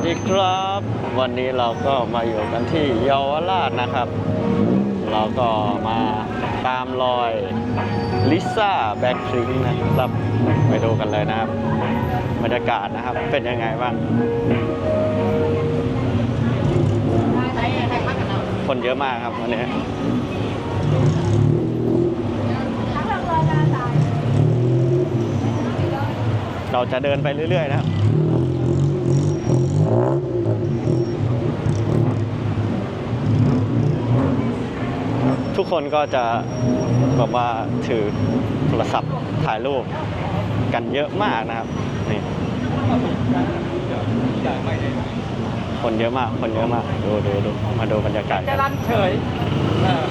วัสดีครับ วันนี้เราก็มาอยู่กันที่เยาวราชนะครับ เราก็มาตามรอยลิซ่าแบ็คพริงนะครับไปดูกันเลยนะครับบรรยากาศนะครับเป็นยังไงบ้าง คนเยอะมากครับวันนี้เราจะเดินไปเรื่อย ๆ นะครับ ทุกคนก็จะแบบว่าถือโทรศัพท์ถ่ายรูปกันเยอะมากนะครับ นี่ คนเยอะมาก คนเยอะมาก ดูดูดูมาดูบรรยากาศจะกันรันเฉยเออ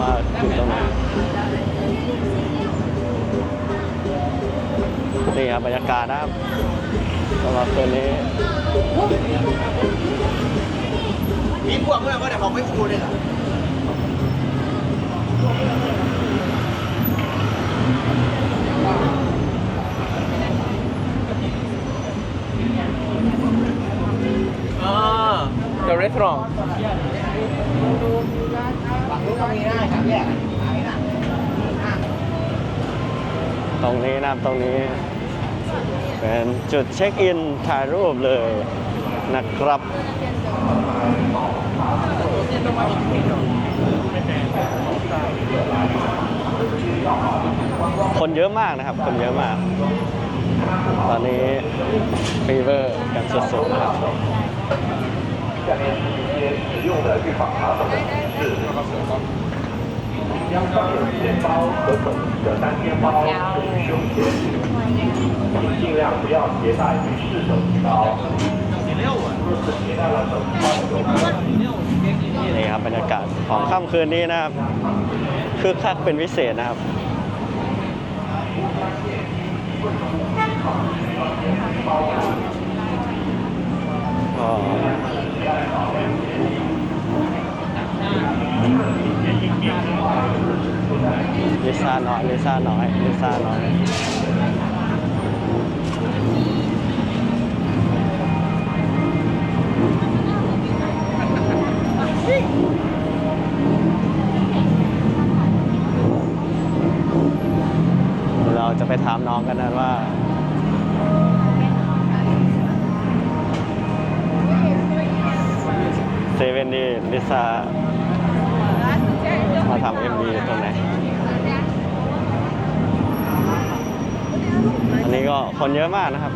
ว่าอยู่ตรงไหนนี่ครับบรรยากาศนะครับสำหรับคืนนี้ มีพวกเมื่อว่าเดี๋ยวผมไม่คูเลยเหรอ อ่า The Restaurant ตรงนี้ได้ครับแยก ตรง นี้นะครับตรงนี้ เป็นจุดเช็คอินถ่ายรูปเลยนะครับคนเยอะมากนะครับ คนเยอะมาก ตอนนี้ฟีเวอร์กันสุดๆนะครับ 尽量不要携带女士手机包。 นี่ครับบรรยากาศของค่ำคืนนี้นะครับคึกคักเป็นพิเศษนะครับ ก็ ลิซ่าน้อยลิซ่าน้อยลิซ่าน้อยเราจะไปถามน้องกันนะว่าเซเว่นนี่ลิซ่ามา ทำเอ็มบีตรงไหนอันนี้ก็คนเยอะมากนะครับ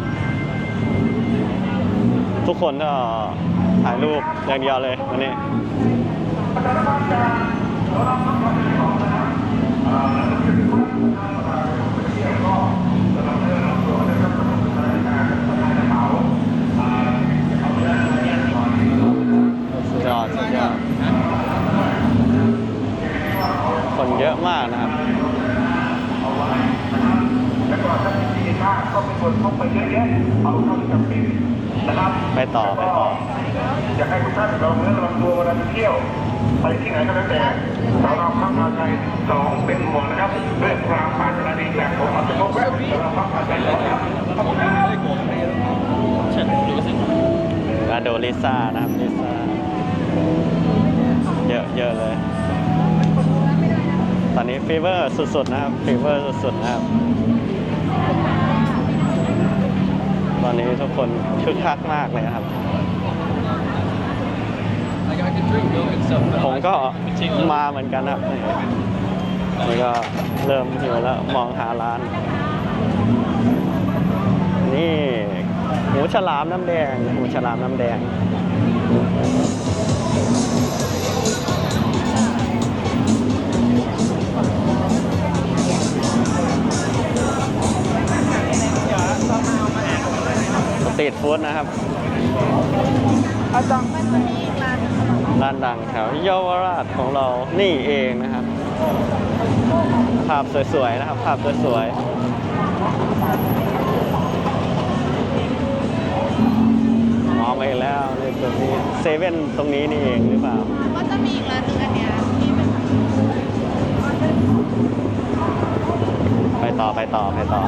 ทุกคนก็ถ่ายรูปอย่างเดียวเลยวันนี้สุดยอดสุดยอด คนเยอะมากนะครับแล้วก็ถ้ามีดีมากก็ไม่ควรพกไปเยอะแยะเอาเท่าที่จำเป็นนะครับไปต่อไปต่ออยากให้ทุกท่านระวังเนื้อระวังตัวเวลาไปเที่ยวไปที่ไหนก็แล้วแต่สาวเราพักอาศัยสองเป็นห่วงนะครับด้วยความปรารถนาดีจากผมอัตโนมัติเราพักอาศัยสองครับมาดูลิซ่านะครับลิซ่าเยอะเยอะเลย ตอนนี้ฟีเวอร์สุดๆนะครับฟีเวอร์สุดๆนะครับ ตอนนี้ทุกคนคึกคักมากเลยครับ ผมก็มาเหมือนกันครับนี่นี่ก็เริ่มหิวแล้วมองหาร้าน นี่หมูฉลามน้ำแดงหมูฉลามน้ำแดง ฟู้ดนะครับร้านดังแถวเยาวราชของเรานี่เองนะครับ ภาพสวยๆนะครับ ภาพสวยๆมองไปแล้วในตรงนี้เซเว่นตรงนี้นี่เองหรือเปล่า ก็จะมีอีกร้านหนึงอันเนี้ยที่เป็นต่อไปต่อไปต่อ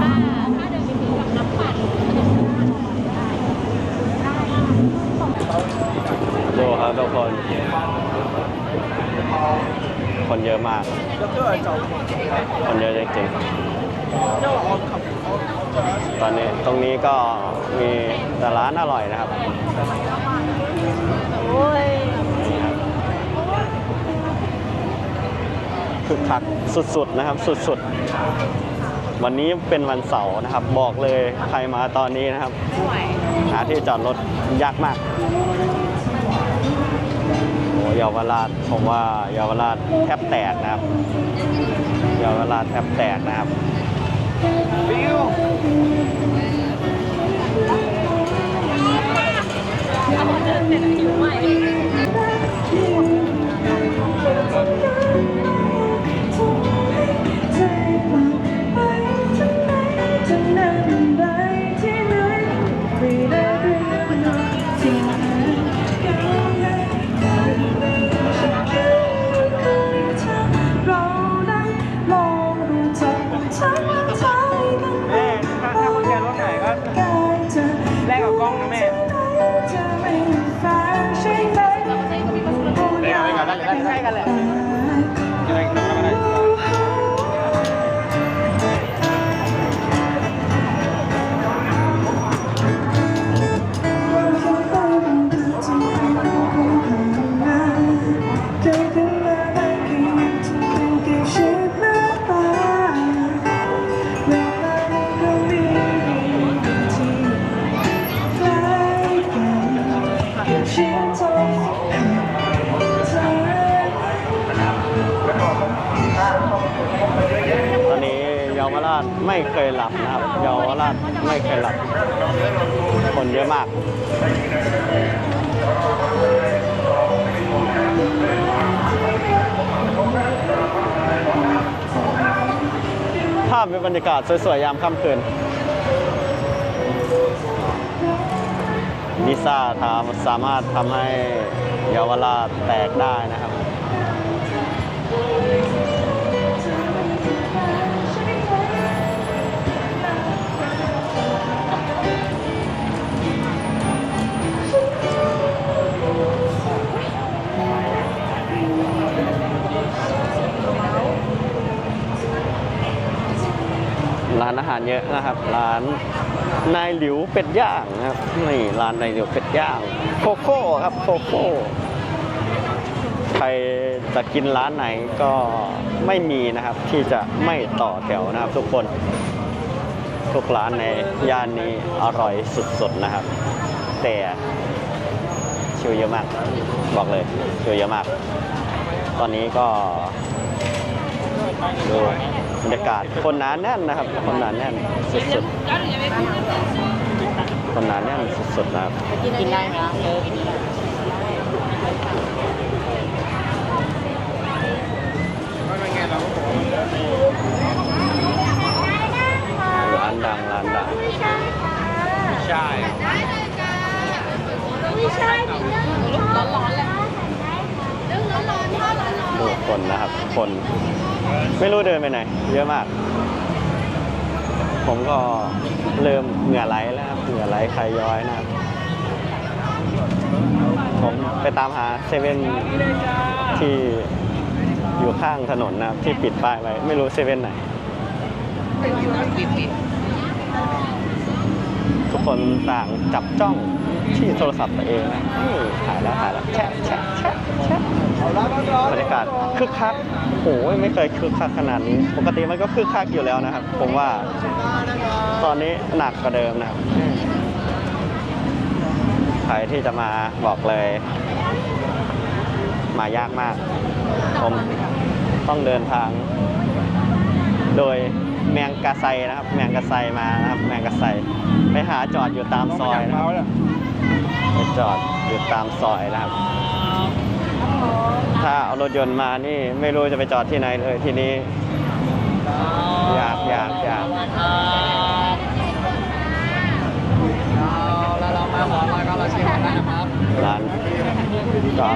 ถ้าถ้าเดินไปถึงกับน้ำปั่นขนมไดูครับทุกคน คนเยอะมาก คนเยอะจริงๆตอนนี้ตรงนี้ก็มีแต่ร้านอร่อยนะครับครับคึกคักสุดๆนะครับ สุดๆ วันนี้เป็นวันเสาร์นะครับ บอกเลยใครมาตอนนี้นะครับไหวหาที่จอดรถยากมากโอ้เยาวราชผมว่าเยาวราชแทบแตกนะครับเยาวราชแทบแตกนะครับเอาเดินเสร็จหิวใหม่ แไม่เคยหลับนะครับเยาวราชไม่เคยหลับ คนเยอะมากภาพเป็นบรรยากาศสวยๆยามค่ำคืนลิซ่าทำสามารถทำให้เยาวราชแตกได้นะครับ ร้านอาหารเยอะนะครับ ร้านนายหลิวเป็ดย่างนะครับนี่ร้านนายหลิวเป็ดย่างโคโค่ครับโคโค่ใครจะกินร้านไหนก็ไม่มีนะครับ ที่จะไม่ต่อแถวนะครับ ทุกคน ทุกร้านในย่านนี้อร่อยสุดๆนะครับ แต่ชิวเยอะมาก บอกเลยชิวเยอะมาก ตอนนี้ก็ ดูบรรยากาศคนหนาแน่นนะครับ คนหนาแน่นสุดๆคนหนาแน่นสุดๆนะครับกินได้ไหมเออร้านดังร้านดังใช่ร้อนๆเลยดูคนนะครับคน ไม่รู้เดินไปไหน เยอะมาก ผมก็เริ่มเหงื่อไหลแล้วครับเหงื่อไหลใครย้อยนะครับ ผมไปตามหาเซเว่นที่อยู่ข้างถนนนะครับ ที่ปิดป้ายไว้ ไม่รู้เซเว่นไหน ทุกคนต่างจับจ้องที่โทรศัพท์ตัวเองนะนี่ถ่ายแล้วถ่ายแล้วแชะแชะแชะแชะ บรรยากาศคึกคักโอ้ยไม่เคยคึกคักขนาดนี้ ปกติมันก็คึกคักอยู่แล้วนะครับ ผมว่า ตอนนี้หนักกว่าเดิมนะครับ ใครที่จะมาบอกเลย มายากมาก ผมต้องเดินทาง โดยแมงกะไซนะครับ แมงกะไซมานะครับ แมงกะไซไปหาจอดอยู่ตามซอยนะครับไปจอดอยู่ตามซอยนะครับ ถ้าเอารถยนต์มานี่ไม่รู้จะไปจอดที่ไหนเลยทีนี้ อยากอยากอยาก แล้วเรามาขอมาก็เราชิมกันนะครับ ร้านก็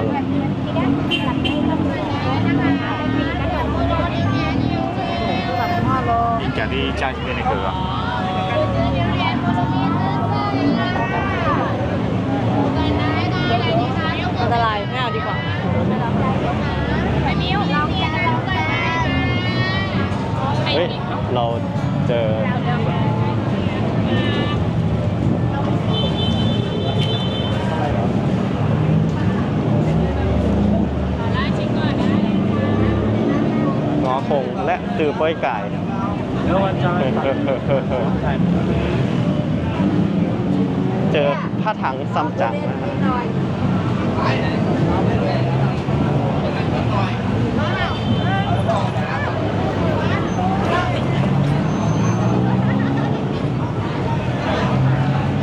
チャージ出てくるわ อั นตรายไม่เอาดีกว่าไปมิวเราเราเฮ้เราเจอหงอคงและตือป้อยไก่เจอผ้าถังซ้ำจังนะครับ โ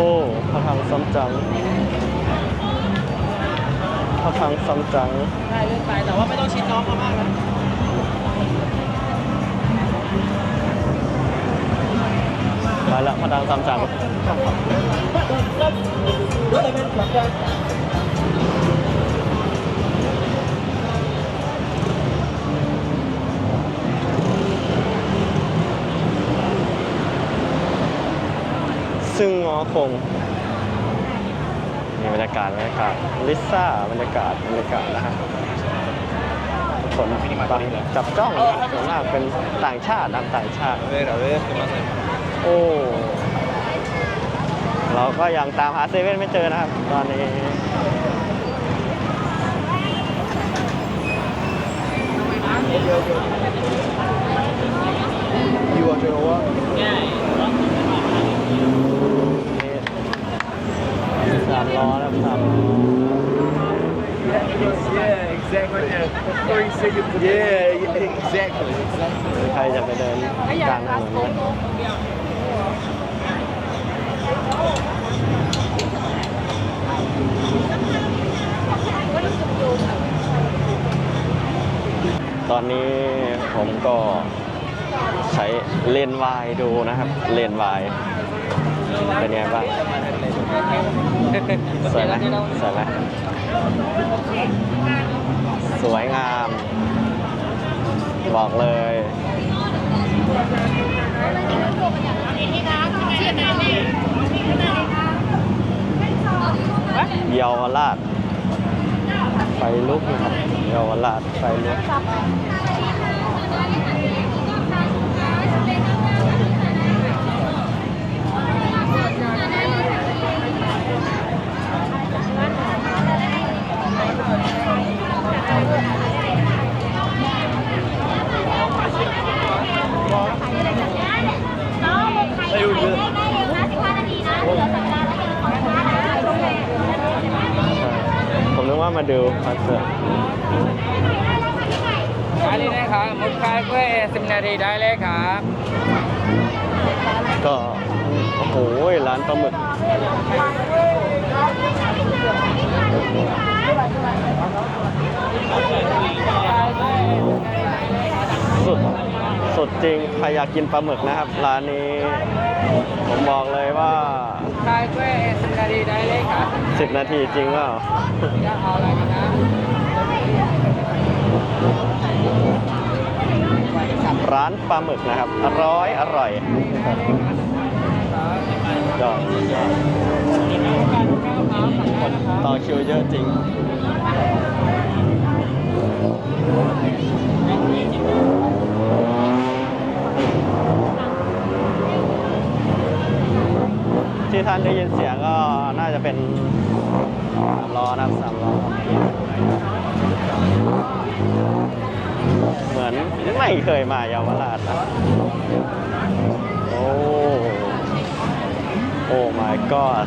อ้ผ้าถังซัมจั๋งผ้าถังซัมจั๋งได้เลื่อนไปแต่ว่าไม่ต้องชิดน้องเขามากนะมาแล้วผ้าถังซัมจั๋ง ซึ่งงอคงมีบรรยากาศบรรยากาศลิซ่าบรรยากาศบรรยากาศนะฮะทุกคนจับจ้องนะส่วนมากเป็นต่างชาตินะต่างชาติโอ้เราก็ยังตามหาเซเว่นไม่เจอนะครับ ตอนนี้อยู่อะเจอว่า นี่สามล้อนะครับสามล้อ Yeah, exactly. Three seconds. Yeah, exactly. ใครจะไปเดินกลางถนนนะตอนนี้ผมก็ใช้เลนส์วายดูนะครับ เลนส์วายเป็นไงบ้างสวยไหมสวยไหมส วยงาม บอกเลยเยาวราชไฟลุกนะครับเยาวราชไฟลุก ผมนึกว่ามาดูคอนเสิร์ตได้เลยนะครับมุดคายกล้วยสิบนาทีได้เลยครับก็ โอ้โห ร้านปลาหมึก สุดสุดจริงใครอยากกินปลาหมึกนะครับ ร้านนี้ ผมบอกเลยว่าสิบนาทีได้เลยครับ10นาทีจริงเปล่าจะเอาอะไรกันนะร้านปลาหมึกนะครับ อร่อยอร่อยยอดยอด คนต่อคิวเยอะจริงที่ท่านได้ยินเสียงก็น่าจะเป็นสามล้อนะสามล้อเหมือนไม่เคยมาเยาวราชนะโอ้โอ้ my god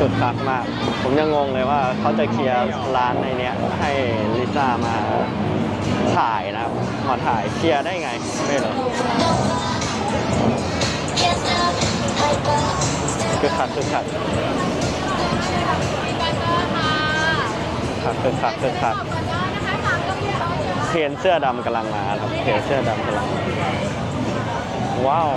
คึกคักมาก ผมยังงงเลยว่าเขาจะเคลียร์ร้านในเนี้ยให้ลิซ่ามาถ่ายนะครับมาถ่ายเคลียร์ได้ไง ไม่รู้คือคักคือคักคักคือคักคือคักเทียนเสื้อดำกำลังมาครับเทียนเสื้อดำกำลังว้าว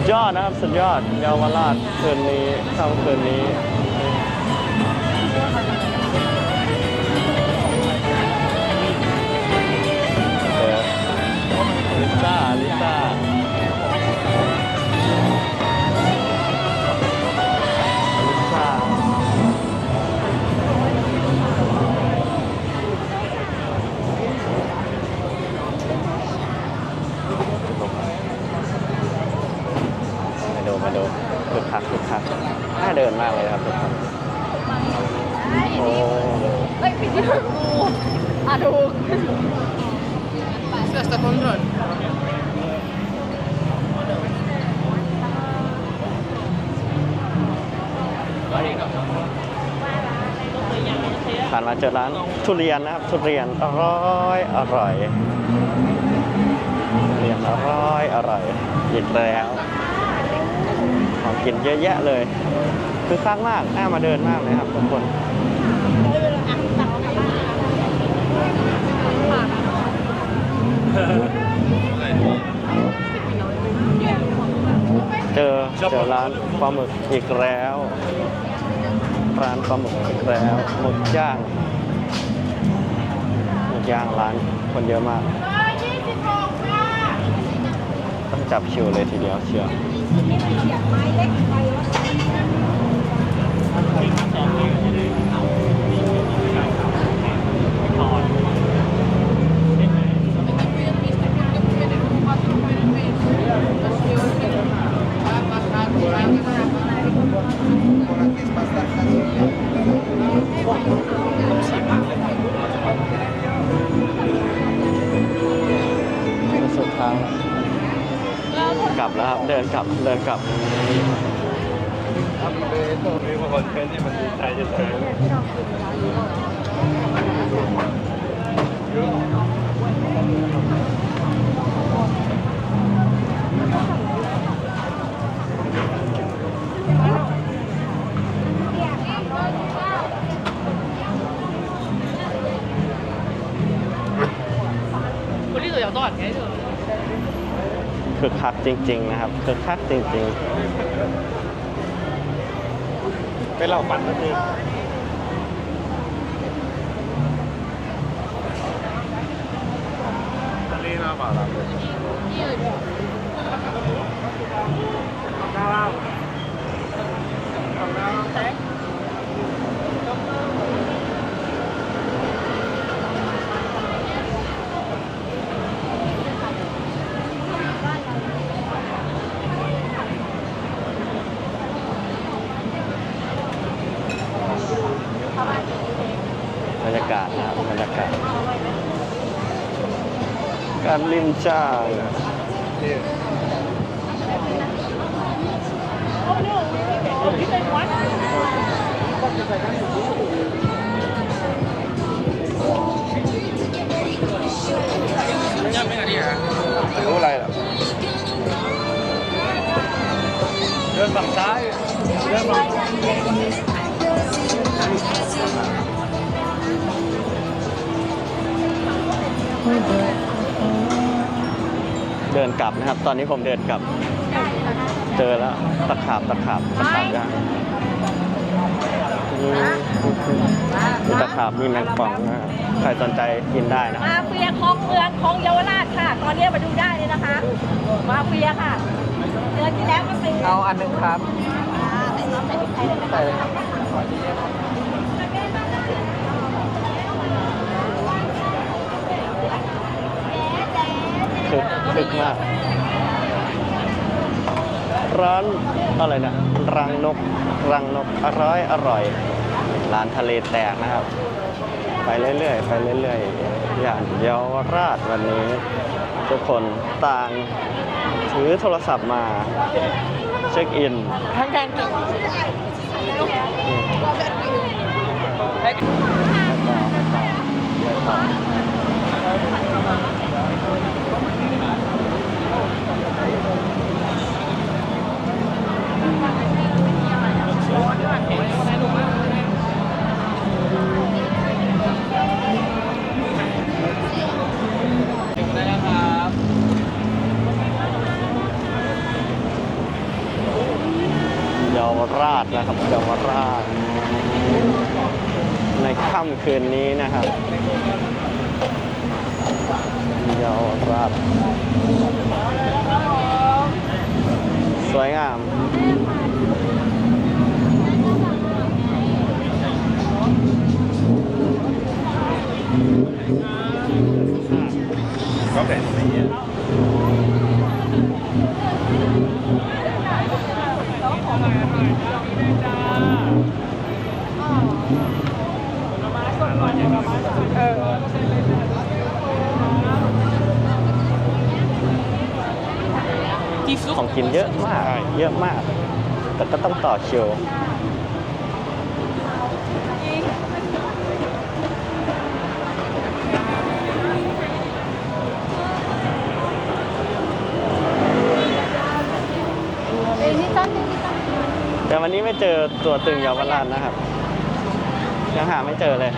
สุดยอดนะครับ สุดยอดเยาวราชคืนนี้ค่ำคืนนี้ คักคึกคักน่าเดินมากเลยครับทุกคนโอ้เฮ้ยพี่ที่ถูกกูอะถูก Sta controllo. ผ่านมาเจอร้านทุเรียนนะครับ ทุเรียนอร่อยอร่อยเรียนอร่อยอร่อยอีกแล้ว ของกินเยอะแยะเลยคือคักมากน่ามาเดินมากเลยครับทุกคนเจอเจอร้านปลาหมึกอีกแล้วร้านปลาหมึกอีกแล้วหมึกย่างหมึกย่างร้านคนเยอะมากต้องจับคิวเลยทีเดียวเชียว สุ กลับเดินกลับเดินกลับมีคนเป็นที่มันดีใจจะเจอ คนที่ตัวอย่างต้อนไงเธอ คือคัก จริง ๆ นะครับคือคักจริงไม่เล่าฝันนะพี่ทะเลน่าป่าละ ๆ บรรยากาศนะครับบรรยากาศ การริมจ้าง กลับนะครับ ตอนนี้ผมเดินกลับ เจอแล้วตะขาบตะขาบตะขาบย่างมีมีตะขาบมีแมงป่องนะครับใครสนใจกินได้นะมาเฟียคลองเมืองคลองเยาวราชค่ะ ตอนนี้มาดูได้เลยนะคะ มาเฟียค่ะเดือนที่แล้วก็เป็นเอาอันหนึงครับใส่ซอสใส่พริกไทยเลยนะคะใส่เลยครับ คึกคึกมาก ร้านอะไรนะรังนกรังนกอร่อยอร่อยร้านทะเลแตกนะครับ ไปเรื่อยๆไปเรื่อยๆอย่างเยาวราชวันนี้ ทุกคนต่างถือโทรศัพท์มา เช็คอินทั้งการกิน เยาวราชนะครับเยาวราช ในค่ำคืนนี้นะครับเยาวราช สวยงาม่อคิวแต่วันนี้ไม่เจอตัวตึงเยาวราชนะครับ ยังหาไม่เจอเลย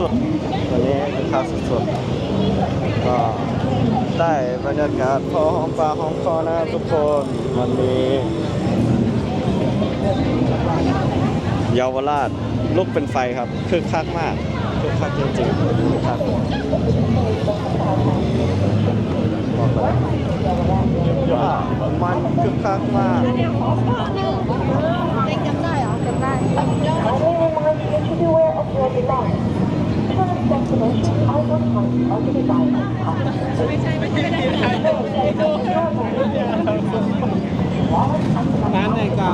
สุดๆวันนี้คึกคักสุดๆก็ได้บรรยากาศพอหอมปากหอมคอนะครับทุกคนวันนี้เยาวราชลุกเป็นไฟครับคึกคักมากคึกคักจริงๆคึกคักบอกเลยว่ามันคึกคักมากเด็กจำได้เหรอจำได้ นั้นในกา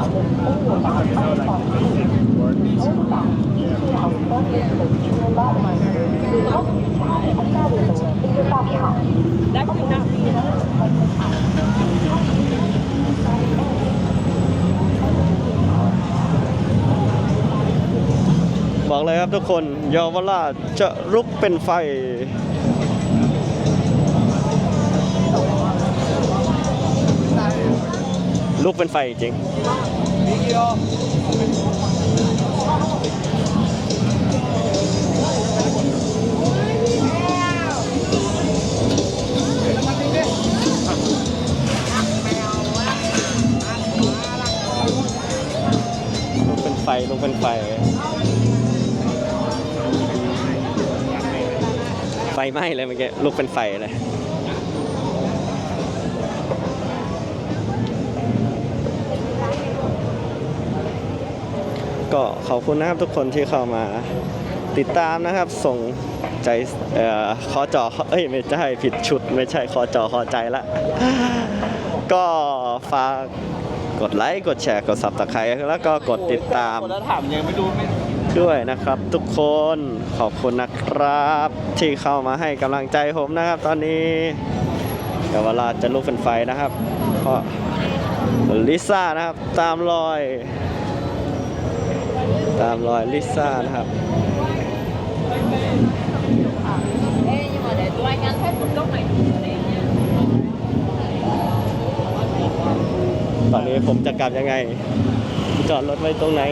ได้คือหน้า นะครับทุกคนเยาวราชจะลุกเป็นไฟ ลุกเป็นไฟจริงลุกเป็นไฟลุกเป็นไฟ ฟไหม้เลยเมื่อกี้ลุกเป็นไฟเลยก็ขอบคุณนะครับทุกคนที่เข้ามาติดตามนะครับ ส่งใจเอ่อขอจอเอ้ยไม่ใช่ผิดชุด ไม่ใช่ขอจอขอใจละ ก็ฝากกดไลค์ กดแชร์ กด subscribe แล้วก็กดติดตาม คนแล้วถามยังไม่ดูไม่ ด้วยนะครับ ทุกคนขอบคุณนะครับ ที่เข้ามาให้กำลังใจผมนะครับ ตอนนี้เดี๋ยวเวลาจะลุกเป็นไฟนะครับเพราะลิซ่านะครับตามรอย ตามรอยลิซ่านะครับตอนนี้ผมจะกลับยังไง จอดรถไว้ตรงไหน